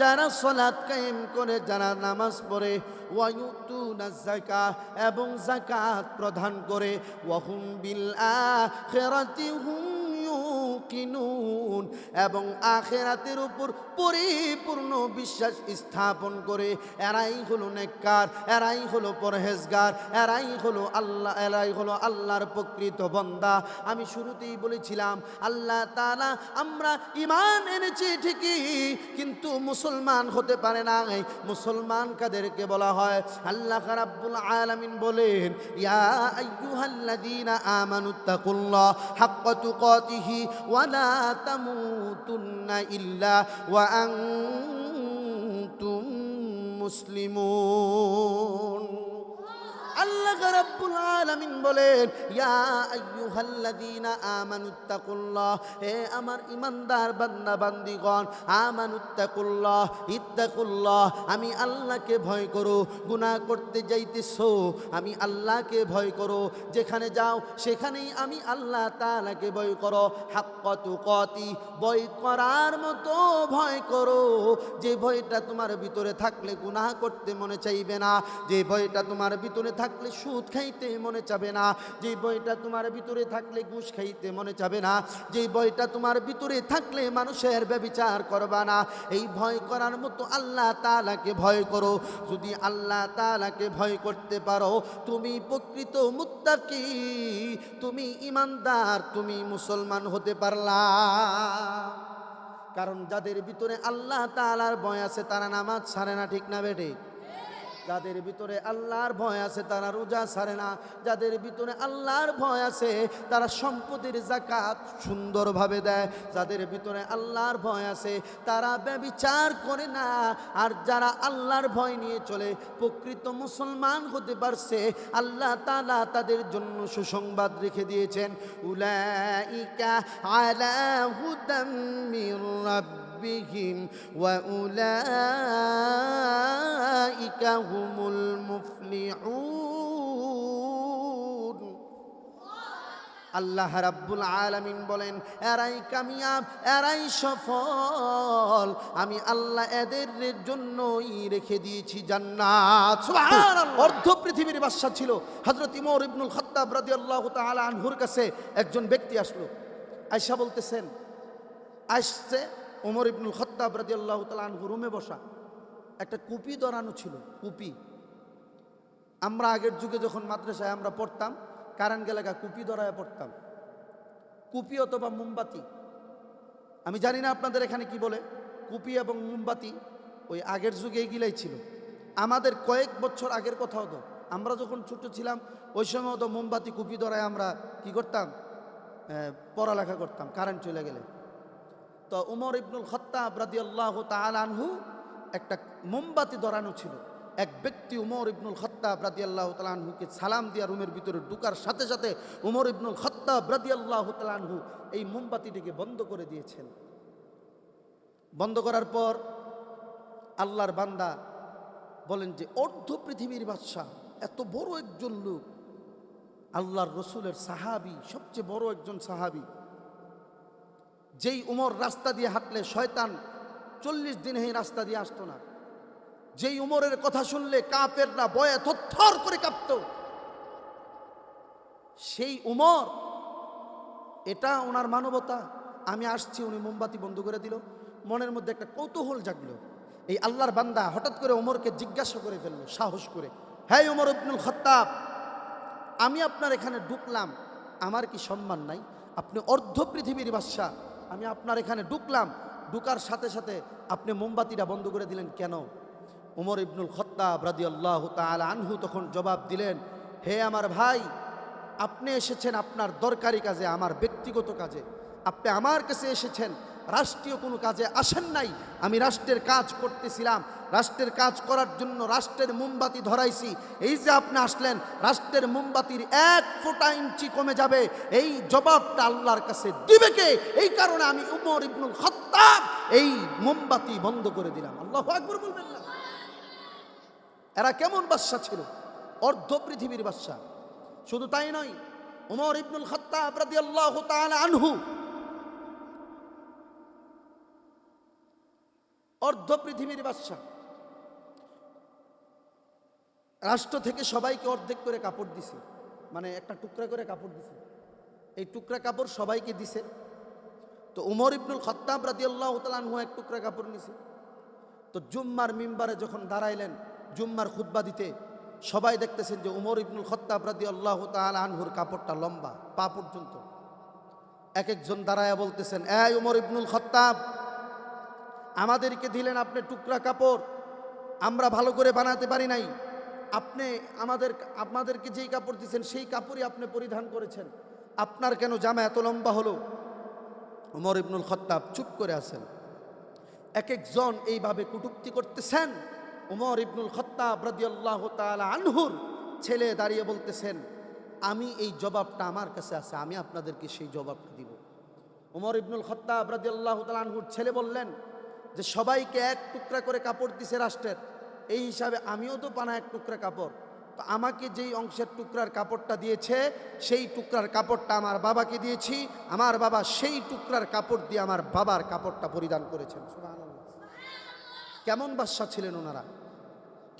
যারা সলাৎ কায়েম করে, যারা নামাজ পড়ে ওয়ায়ুতু নাজাকা এবং জাকাত প্রদান করে, ওয়াহুম বিল আখিরাতি হুম ইউকিনুন এবং আখিরাতের উপর পরিপূর্ণ বিশ্বাস স্থাপন করে। এরাই হলো নেককার, এরাই হলো পরহেজগার, এরাই হলো আল্লাহ, এরাই হলো আল্লাহর প্রকৃত বন্দা। আমি শুরুতেই বলেছিলাম, আল্লাহ তালা আমরা ইমান এনেছি ঠিকই, কিন্তু মুসলমান হতে পারে না মুসলমান কাদেরকে বলা হয়? আল্লাহ রাব্বুল আলামিন বলেন, ইয়া আইয়ুহাল্লাযীনা হাক্কা তুকাতিহি তামুতুন্না ইল্লা ওয়া আনতুম মুসলিমুন। আল্লাহ রাব্বুল আলামিন বলেন, ইয়া আইয়ুহাল্লাযীনা আমানুত্তাকুল্লাহ হে আমার ইমানদার বান্দা বান্দিগণ আমানুত্তাকুল্লাহ, ইত্তাকুল্লাহ আমি আল্লাহকে ভয় করো, গুনাহ করতে যাইতেছো, আমি আল্লাহকে ভয় করো, যেখানে যাও সেখানেই আমি আল্লাহ তাআলাকে ভয় করো, হাক্কা তুকাতি, ভয় করার মতো ভয় করো, যে ভয়টা তোমার ভিতরে থাকলে গুনাহ করতে মনে চাইবে না, যে ভয়টা তোমার ভিতরে থাকলে সুদ খাইতে মনে চাবে না। যে বইটা তোমার ভিতরে থাকলে ঘুষ খাইতে মনে চাবে না। যে বইটা তোমার ভিতরে থাকলে মানুষের ব্যবিচার করবা না। এই ভয় করার মতো আল্লাহ তালাকে ভয় করো। যদি আল্লাহ তালাকে ভয় করতে পারো, তুমি প্রকৃত মুত্তাকি, তুমি ইমানদার, তুমি মুসলমান হতে পারলা। কারণ যাদের ভিতরে আল্লাহ তালার ভয় আছে, তারা নামাজ ছাড়ে না, ঠিক না বেটে যাদের ভিতরে আল্লাহর ভয় আছে, তারা রোজা ছাড়ে না। যাদের ভিতরে আল্লাহর ভয় আছে, তারা সম্পদের জাকাত সুন্দরভাবে দেয়। যাদের ভিতরে আল্লাহর ভয় আছে, তারা ব্যবিচার করে না। আর যারা আল্লাহর ভয় নিয়ে চলে, প্রকৃত মুসলমান হতে পারছে, আল্লাহ তালা তাদের জন্য সুসংবাদ রেখে দিয়েছেন। উলাইকা আলা হুদাম রাব্বিহিম ربهم وأولئك هم المفلحون আল্লাহ রাব্বুল আলামিন বলেন এরাই কামিয়াব এরাই সফল আমি আল্লাহ এদের জন্যই রেখে দিয়েছি জান্নাত সুবহানাল্লাহ। অর্ধ পৃথিবীর বাদশা ছিল হযরত ইমর ইবনুল খাত্তাব রাদিয়াল্লাহু তাআলা আনহুর কাছে একজন ব্যক্তি আসলো আয়েশা বলতেছেন আসছে ওমর ইবনুল খত্তাব রাজি আল্লাহ তালু রুমে বসা। একটা কুপি দরানো ছিল, কুপি। আমরা আগের যুগে যখন মাদ্রাসায় আমরা পড়তাম কারেন্ট গেলাকা কুপি দরায় পড়তাম। কুপি অথবা মোমবাতি। আমি জানি না আপনাদের এখানে কি বলে, কুপি এবং মোমবাতি ওই আগের যুগে এগুলাই ছিল। আমাদের কয়েক বছর আগের কথাও তো আমরা যখন ছোট ছিলাম, ওই সময় তো মোমবাতি, কুপি দরায় আমরা কি করতাম? পড়ালেখা করতাম, কারেন্ট চলে গেলে। তো উমর ইবনুল খত্তাব আল্লাহ তালানহু একটা মোমবাতি ধরানো ছিল। এক ব্যক্তি উমর ইবনুল খত্তাব রাদি আল্লাহ তালানহুকে সালাম দিয়া রুমের ভিতরে ঢুকার সাথে সাথে উমর ইবনুল খত্তাব রাদি আল্লাহ তালানহু এই মোমবাতিটিকে বন্ধ করে দিয়েছেন। বন্ধ করার পর আল্লাহর বান্দা বলেন যে, অর্ধ পৃথিবীর বাদশাহ, এত বড় একজন লোক, আল্লাহর রসুলের সাহাবি, সবচেয়ে বড় একজন সাহাবি যেই উমর রাস্তা দিয়ে হাঁটলে শয়তান চল্লিশ দিন এই রাস্তা দিয়ে আসতো না। যেই উমরের কথা শুনলে কাপেররা বয়ে থর করে কাঁপত। সেই উমর, এটা ওনার মানবতা। আমি আসছি, উনি মোমবাতি বন্ধ করে দিল। মনের মধ্যে একটা কৌতূহল জাগলো। এই আল্লাহর বান্দা হঠাৎ করে ওমরকে জিজ্ঞাসা করে ফেলল, সাহস করে। হ্যাঁ ওমর ইবনুল খত্তাব, আমি আপনার এখানে ঢুকলাম। আমার কি সম্মান নাই? আপনি অর্ধ পৃথিবীর বাদশাহ। আমি আপনার এখানে ঢুকলাম, ঢুকার সাথে সাথে আপনি মোমবাতিটা বন্ধ করে দিলেন কেন? উমর ইবনুল খত্তাব রাদি আল্লাহ তাল আনহু তখন জবাব দিলেন, হে আমার ভাই, আপনি এসেছেন আপনার দরকারি কাজে, আমার ব্যক্তিগত কাজে। আপনি আমার কাছে এসেছেন রাষ্ট্রীয় কোনো কাজে আসেন নাই। আমি রাষ্ট্রের কাজ করতেছিলাম। রাষ্ট্রের কাজ করার জন্য রাষ্ট্রের মোমবাতি ধরাইছি। এই যে আপনি আসলেন, রাষ্ট্রের মোমবাতির এক ফোঁটা ইঞ্চি কমে যাবে। এই জবাবটা আল্লাহর কাছে দিবে কে? এই কারণে আমি উমর ইবনুল খত্তাব এই মোমবাতি বন্ধ করে দিলাম। আল্লাহ আকবর বলবেন না। এরা কেমন বাদশা ছিল? অর্ধ পৃথিবীর বাদশা। শুধু তাই নয়, উমর ইবনুল খত্তাব রাদিয়াল্লাহু তাআলা আনহু অর্ধ পৃথিবীর বাদশা রাষ্ট্র থেকে সবাইকে অর্ধেক করে কাপড় দিছে। মানে একটা টুকরা করে কাপড় দিছে। এই টুকরা কাপড় সবাইকে দিছে। তো উমর ইবনুল খত্তাব রাদি আল্লাহ তালানহু এক টুকরা কাপড় নিছে। তো জুম্মার মিম্বারে যখন দাঁড়াইলেন জুম্মার খুতবা দিতে, সবাই দেখতেছেন যে উমর ইবনুল খত্তাব রাদি আল্লাহ আনহুর কাপড়টা লম্বা, পা পর্যন্ত। এক একজন দাঁড়ায়া বলতেছেন, এই উমর ইবনুল খত্তাব আমাদেরকে দিলেন আপনি টুকরা কাপড়। আমরা ভালো করে বানাতে পারি নাই। আপনি আমাদের আপনাদেরকে যেই কাপড় দিয়েছেন, সেই কাপড়ই আপনি পরিধান করেছেন। আপনার কেন জামা এত লম্বা হলো? উমর ইবনুল খত্তাব চুপ করে আছেন। এক একজন এইভাবে কুটুক্তি করতেছেন। উমর ইবনুল খত্তাব রাদিয়াল্লাহু তাআলা আনহুর ছেলে দাঁড়িয়ে বলতেছেন, আমি এই জবাবটা আমার কাছে আছে, আমি আপনাদেরকে সেই জবাবটা দিব। উমর ইবনুল খত্তাব তাআলা আনহুর ছেলে বললেন যে সবাইকে এক টুকরা করে কাপড় দিছে রাষ্ট্রের, এই হিসাবে আমিও তো পানা এক টুকরা কাপড়। তো আমাকে যেই অংশের টুকরার কাপড়টা দিয়েছে, সেই টুকরার কাপড়টা আমার বাবাকে দিয়েছি, আমার বাবা সেই টুকরার কাপড় দিয়ে আমার বাবার কাপড়টা পরিধান করেছেন। কেমন বাদশা ছিলেন ওনারা?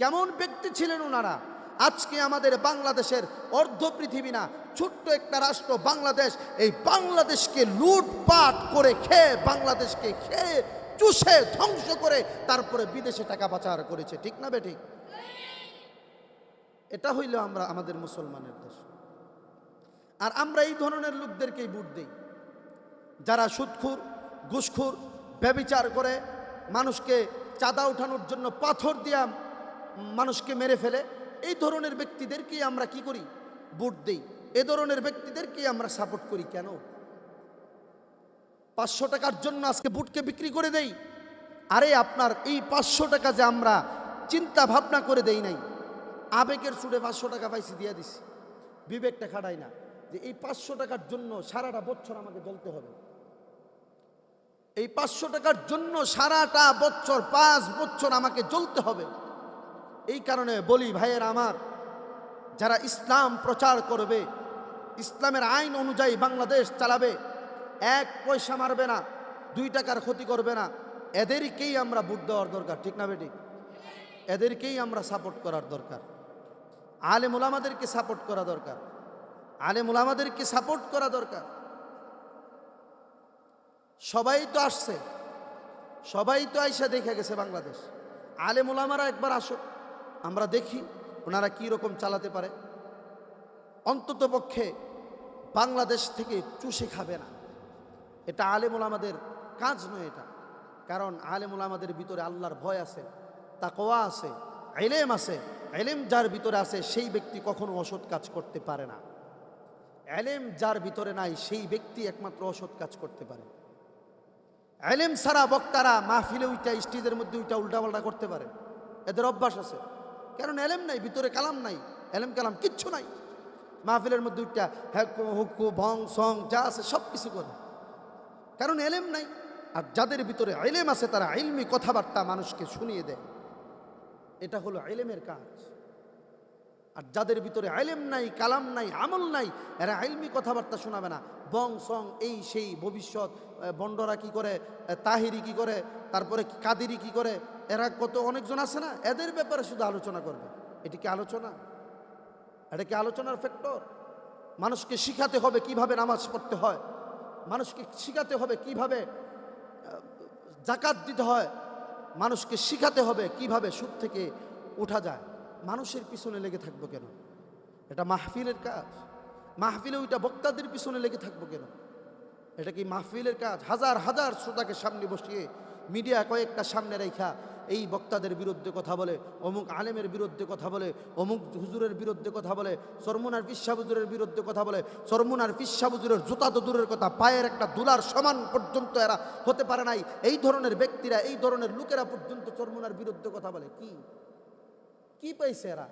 কেমন ব্যক্তি ছিলেন ওনারা? আজকে আমাদের বাংলাদেশের অর্ধ পৃথিবী না, ছোট্ট একটা রাষ্ট্র, বাংলাদেশ, এই বাংলাদেশকে লুটপাট করে খেয়ে, বাংলাদেশকে খেয়ে চুষে ধ্বংস করে তারপরে বিদেশে টাকা পাচার করেছে, ঠিক না বেঠিক এটা হইল আমরা, আমাদের মুসলমানের দেশ। আর আমরা এই ধরনের লোকদেরকেই বুট দিই। যারা সুদখুর, ঘুষখুর, ব্যবিচার করে, মানুষকে চাঁদা উঠানোর জন্য পাথর দিয়া মানুষকে মেরে ফেলে, এই ধরনের ব্যক্তিদেরকেই আমরা কি করি? বুট দিই। এ ধরনের ব্যক্তিদেরকেই আমরা সাপোর্ট করি। কেন? পাঁচশো টাকার জন্য আজকে বুটকে বিক্রি করে দেই। আরে আপনার এই পাঁচশো টাকা যে আমরা চিন্তা ভাবনা করে দেই নাই। আবেগের সুরে পাঁচশো টাকা পাইছি, দিয়ে দিছি। বিবেকটা খাটাই না যে এই পাঁচশো টাকার জন্য সারাটা বছর আমাকে জ্বলতে হবে। এই পাঁচশো টাকার জন্য সারাটা বছর, পাঁচ বছর আমাকে জ্বলতে হবে। এই কারণে বলি, ভাইয়ের আমার, যারা ইসলাম প্রচার করবে, ইসলামের আইন অনুযায়ী বাংলাদেশ চালাবে এক পয়সা মারবে না, দুই টাকার ক্ষতি করবে না। এদেরকেই আমরা বুট দেওয়ার দরকার, ঠিক না বেটি? এদেরকেই আমরা সাপোর্ট করার দরকার। আলেম ওলামাদেরকে সাপোর্ট করা দরকার। আলেম ওলামাদেরকে সাপোর্ট করা দরকার। সবাই তো আসছে, সবাই তো আইসা দেখে গেছে বাংলাদেশ। আলেম ওলামারা একবার আসুক আমরা দেখি ওনারা কী রকম চালাতে পারে। অন্তত পক্ষে বাংলাদেশ থেকে চুষে খাবে না। এটা আলেমুল আমাদের কাজ নয় এটা। কারণ আলেমুল আমাদের ভিতরে আল্লাহর ভয় আছে তা তাকোয়া আছে এলেম আছে। এলেম যার ভিতরে আছে, সেই ব্যক্তি কখনো অসৎ কাজ করতে পারে না। এলেম যার ভিতরে নাই, সেই ব্যক্তি একমাত্র অসৎ কাজ করতে পারে। এলেম ছাড়া বক্তারা মাহফিলে উইটা স্টেজের মধ্যে উইটা উল্টাপাল্টা করতে পারে। এদের অভ্যাস আছে। কারণ এলেম নাই, ভিতরে কালাম নাই। এলেম কালাম কিচ্ছু নাই। মাহফিলের মধ্যে উইটা হ্যাকু হুকু ভং, সং, যা আছে সব কিছু করে। কারণ এলেম নাই। আর যাদের ভিতরে এলেম আছে, তারা ইলমি কথাবার্তা মানুষকে শুনিয়ে দেয়। এটা হলো এলেমের কাজ। আর যাদের ভিতরে আইলেম নাই, কালাম নাই, আমল নাই, এরা আইলমি কথাবার্তা শোনাবে না। বং, সং, এই, সেই, ভবিষ্যৎ বন্ডরা কি করে তাহিরি কি করে, তারপরে কাদিরি কি করে, এরা কত অনেকজন আছে না, এদের ব্যাপারে শুধু আলোচনা করবে। এটি কি আলোচনা? এটা কি আলোচনার ফ্যাক্টর মানুষকে শিখাতে হবে কীভাবে নামাজ পড়তে হয়। মানুষকে শিখাতে হবে কীভাবে জাকাত দিতে হয়। মানুষকে শিখাতে হবে কীভাবে সুদ থেকে ওঠা যায়। মানুষের পিছনে লেগে থাকব কেন? এটা মাহফিলের কাজ। মাহফিলে ওইটা বক্তাদের পিছনে লেগে থাকব কেন? এটা কি মাহফিলের কাজ? হাজার হাজার শ্রোতাকে সামনে বসিয়ে মিডিয়া কয়েকটা সামনে রেখা। এই বক্তাদের বিরুদ্ধে কথা বলে, অমুক আলেমের বিরুদ্ধে কথা বলে, অমুক হুজুরের বিরুদ্ধে কথা বলে, সরমুনার পিসা হুজুরের বিরুদ্ধে কথা বলে, সরমুনার পিসা হুজুরের জুতা তো দূরের কথা, পায়ের একটা দুলার সমান পর্যন্ত এরা হতে পারে নাই। এই ধরনের ব্যক্তিরা, এই ধরনের লোকেরা পর্যন্ত চরমুনার বিরুদ্ধে কথা বলে। কি? কি পাইছে এরা?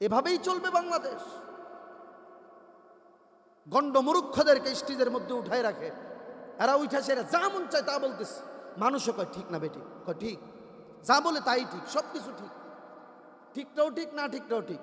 এভাবেই চলবে বাংলাদেশ। গণ্ড মুরুক্ষদেরকে স্টেজের মধ্যে উঠায় রাখে। এরা উঠা সেরা যা মন চায় তা বলতেছে। মানুষও কয়, ঠিক না বেটি। কয়, ঠিক। যা বলে তাই ঠিক সব কিছু ঠিক। ঠিকটাও ঠিক, না ঠিকটাও ঠিক।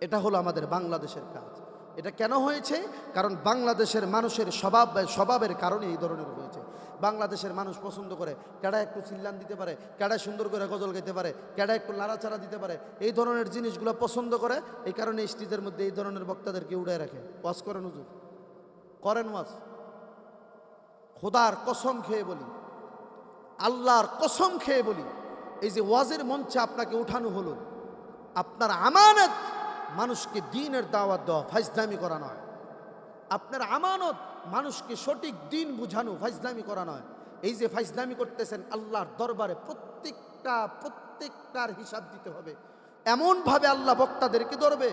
এটা হলো আমাদের বাংলাদেশের কাজ। এটা কেন হয়েছে? কারণ বাংলাদেশের মানুষের স্বভাব, স্বভাবের কারণে এই ধরনের হয়েছে। বাংলাদেশের মানুষ পছন্দ করে কেডা একটু চিল্লান দিতে পারে, কেডা সুন্দর করে গজল গাইতে পারে, কেডা একটু নাড়াচাড়া দিতে পারে, এই ধরনের জিনিসগুলো পছন্দ করে, এই কারণে স্টেজের মধ্যে এই ধরনের বক্তাদেরকে উড়ায় রাখে। ওয়াজ করেন হুজুর। করেন ওয়াজ। খোদার কসম খেয়ে বলি, আল্লাহর কসম খেয়ে বলি, এই যে ওয়াজের মঞ্চে আপনাকে উঠানো হলো, আপনার আমানত মানুষকে দিনের দাওয়াত দেওয়া ফাইজদামি করা নয়। আপনার আমানত মানুষকে সঠিক দিন বুঝানো ফাইজদামি করা নয়। এই যে ফাইজদামি করতেছেন আল্লাহর দরবারে প্রত্যেকটা, প্রত্যেকটার হিসাব দিতে হবে। এমনভাবে আল্লাহ বক্তাদেরকে ধরবে।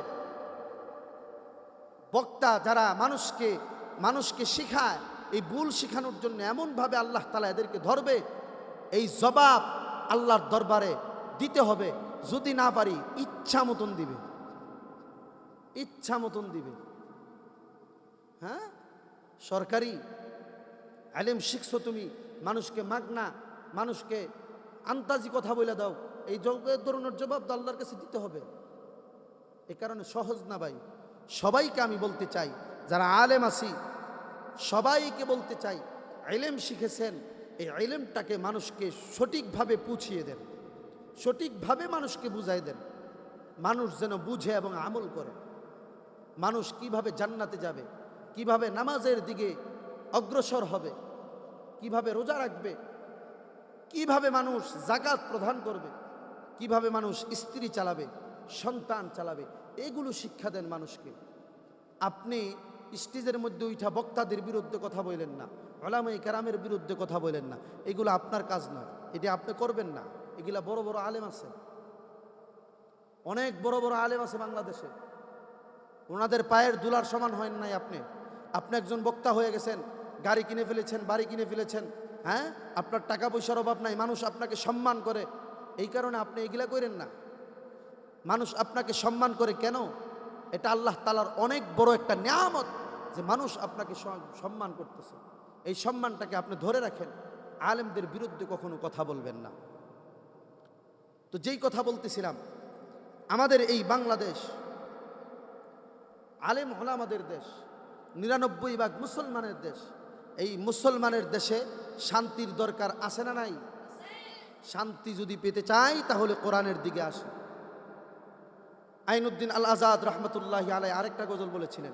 বক্তা যারা মানুষকে মানুষকে শেখায় এই ভুল শেখানোর জন্য এমনভাবে আল্লাহ তালা এদেরকে ধরবে, এই জবাব আল্লাহর দরবারে দিতে হবে, যদি না পারি ইচ্ছা মতন দিবে। ইচ্ছা মতন দিবে। হ্যাঁ? সরকারি আলেম শিখছো তুমি, মানুষকে মাগনা মানুষকে আন্তাজি কথা বলে দাও, এই ধরনের জবাব তো আল্লাহর কাছে দিতে হবে। এ কারণে সহজ না ভাই। সবাইকে আমি বলতে চাই, যারা আলেম আছি সবাইকে বলতে চাই আলেম শিখেছেন, এই আলেমটাকে মানুষকে সঠিকভাবে পুছিয়ে দেন, সঠিকভাবে মানুষকে বুঝাই দেন। মানুষ যেন বুঝে এবং আমল করে। মানুষ কীভাবে জান্নাতে যাবে, কীভাবে নামাজের দিকে অগ্রসর হবে, কীভাবে রোজা রাখবে, কীভাবে মানুষ জাকাত প্রদান করবে, কীভাবে মানুষ স্ত্রী চালাবে, সন্তান চালাবে, এগুলো শিক্ষা দেন মানুষকে। আপনি স্টেজের মধ্যে উঠা বক্তাদের বিরুদ্ধে কথা বললেন না ওলামাই কারামের বিরুদ্ধে কথা বললেন না। এগুলো আপনার কাজ নয়, এটি আপনি করবেন না। এগুলা বড় বড় আলেম আছে। অনেক বড় বড় আলেম আছে বাংলাদেশে। ওনাদের পায়ের দুলার সমান হয় নাই আপনি। আপনি একজন বক্তা হয়ে গেছেন, গাড়ি কিনে ফেলেছেন, বাড়ি কিনে ফেলেছেন হ্যাঁ? আপনার টাকা পয়সার অভাব নাই, মানুষ আপনাকে সম্মান করে। এই কারণে আপনি এগুলা করেন না। মানুষ আপনাকে সম্মান করে কেন? এটা আল্লাহ তালার অনেক বড় একটা নিয়ামত। যে মানুষ আপনাকে সম্মান করতেছে। এই সম্মানটাকে আপনি ধরে রাখেন। আলেমদের বিরুদ্ধে কখনো কথা বলবেন না। তো যেই কথা বলতেছিলাম, আমাদের এই বাংলাদেশ, আলেম হল আমাদের দেশ, নিরানব্বই ভাগ মুসলমানের দেশ, এই মুসলমানের দেশে শান্তির দরকার আছে না নাই? শান্তি যদি পেতে চাই, তাহলে কোরআনের দিকে আসে আইনুদ্দিন আল আজাদ রহমতুল্লাহ আলাই আরেকটা গজল বলেছিলেন।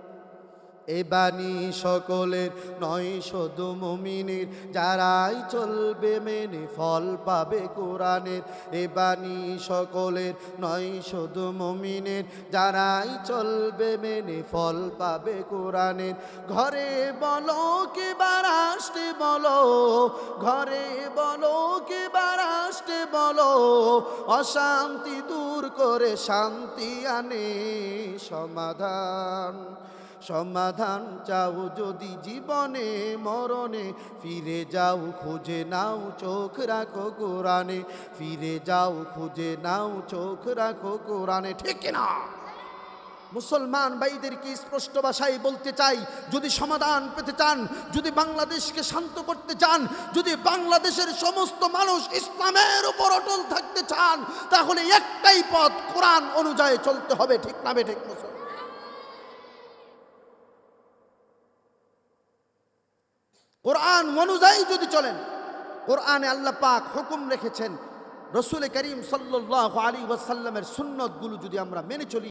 এ বাণী সকলের নয় শুধু মুমিনের, যারাই চলবে মেনে ফল পাবে কোরআনের। এ বাণী সকলের নয় শুধু মুমিনের, যারাই চলবে মেনে ফল পাবে কোরআনের। ঘরে বলো কে বারাষ্টে বলো, ঘরে বলো কে বারাষ্টে বলো, অশান্তি দূর করে শান্তি আনে সমাধান। সমাধান চাও যদি জীবনে, মরণে, ফিরে যাও, খুঁজে নাও, চোখ রাখো কোরআনে, ফিরে যাও, খুঁজে নাও, চোখ রাখো কোরআনে, ঠিক না? মুসলমান ভাইদেরকে স্পষ্ট ভাষায় বলতে চাই, যদি সমাধান পেতে চান, যদি বাংলাদেশকে শান্ত করতে চান, যদি বাংলাদেশের সমস্ত মানুষ ইসলামের উপর অটল থাকতে চান, তাহলে একটাই পথ কোরআন অনুযায়ী চলতে হবে, ঠিক না ঠিক মুসলমান? কোরআন অনুযায়ী যদি চলেন, কোরআনে আল্লাহ পাক হুকুম রেখেছেন, রসুল করিম সাল্লাহ আলী ওয়াসাল্লামের সুন্নতগুলো যদি আমরা মেনে চলি